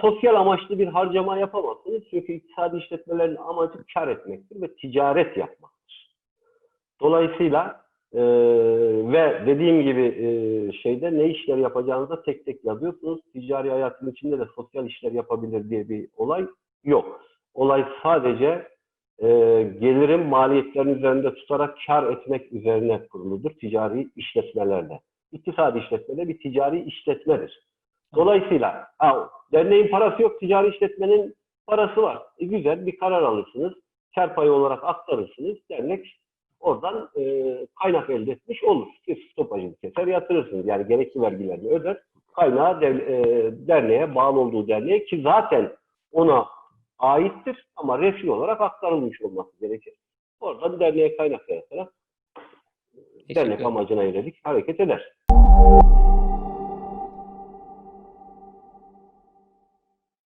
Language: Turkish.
sosyal amaçlı bir harcama yapamazsınız. Çünkü iktisadi işletmelerin amacı kar etmektir ve ticaret yapmaktır. Dolayısıyla e, ve dediğim gibi e, şeyde ne işler yapacağınıza tek tek yazıyorsunuz. Ticari hayatın içinde de sosyal işler yapabilir diye bir olay yok. Olay sadece e, gelirin maliyetlerin üzerinde tutarak kar etmek üzerine kuruludur ticari işletmelerde. İktisadi işletmede bir ticari işletmedir. Dolayısıyla ha, derneğin parası yok, ticari işletmenin parası var. E, güzel bir karar alırsınız. Kar payı olarak aktarırsınız. Dernek oradan e, kaynak elde etmiş olur. Siz stopajını keser yatırırsınız. Yani gerekli vergilerini öder. Kaynağı der- e, derneğe bağlı olduğu derneğe ki zaten ona aittir ama refi olarak aktarılmış olması gerekir. Oradan derneğe kaynak yaratarak dernek amacına yönelik hareket eder.